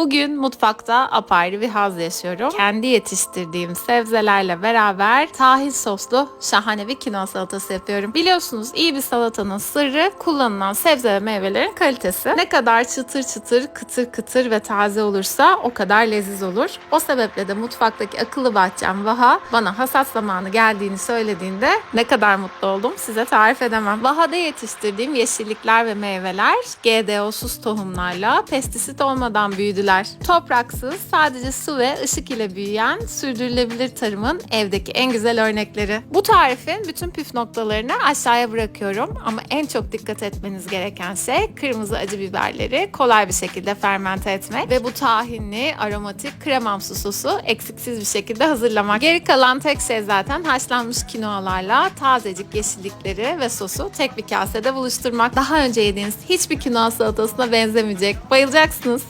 Bugün mutfakta apayrı bir haz yaşıyorum. Kendi yetiştirdiğim sebzelerle beraber tahin soslu şahane bir kinoa salatası yapıyorum. Biliyorsunuz iyi bir salatanın sırrı kullanılan sebze ve meyvelerin kalitesi. Ne kadar çıtır çıtır, kıtır kıtır ve taze olursa o kadar leziz olur. O sebeple de mutfaktaki akıllı bahçem Vaha bana hasat zamanı geldiğini söylediğinde ne kadar mutlu oldum size tarif edemem. Vaha'da yetiştirdiğim yeşillikler ve meyveler GDO'suz tohumlarla pestisit olmadan büyüdüler. Topraksız sadece su ve ışık ile büyüyen sürdürülebilir tarımın evdeki en güzel örnekleri. Bu tarifin bütün püf noktalarını aşağıya bırakıyorum ama en çok dikkat etmeniz gereken şey kırmızı acı biberleri kolay bir şekilde fermente etmek ve bu tahinli aromatik kremamsı sosu eksiksiz bir şekilde hazırlamak. Geri kalan tek şey zaten haşlanmış kinoalarla tazecik yeşillikleri ve sosu tek bir kasede buluşturmak. Daha önce yediğiniz hiçbir kinoa salatasına benzemeyecek. Bayılacaksınız.